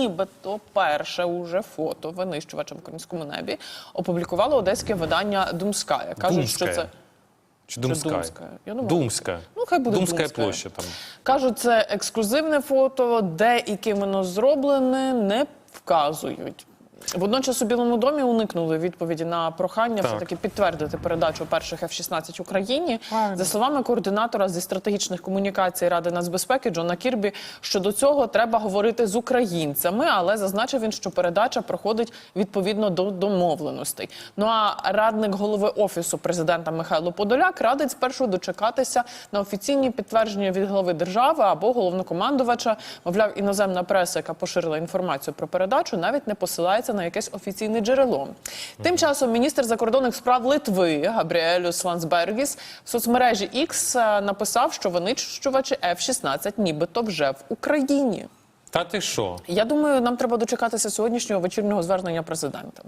нібито перше уже фото винищувача в українському небі опублікувало одеське видання Думская. Кажуть, що це Чи Думская? Думская? Я думаю, Думская. Ну, хай буде Думская Думская. площа там. кажуть, це ексклюзивне фото, де і ким воно зроблене, не вказують. Водночас у Білому домі уникнули відповіді на прохання Так. все таки підтвердити передачу перших F-16 Україні. За словами координатора зі стратегічних комунікацій Ради нацбезпеки Джона Кірбі, щодо цього треба говорити з українцями, але зазначив він, що передача проходить відповідно до домовленостей. Ну а радник голови офісу президента Михайло Подоляк радить спершу дочекатися на офіційні підтвердження від глави держави або головнокомандувача. Мовляв, іноземна преса, яка поширила інформацію про передачу, навіть не посилається на якесь офіційне джерело. Тим часом міністр закордонних справ Литви Габріелюс Лансбергіс в соцмережі X е, написав, що винищувачі F-16 нібито вже в Україні. Та ти що? Я думаю, нам треба дочекатися сьогоднішнього вечірнього звернення президента.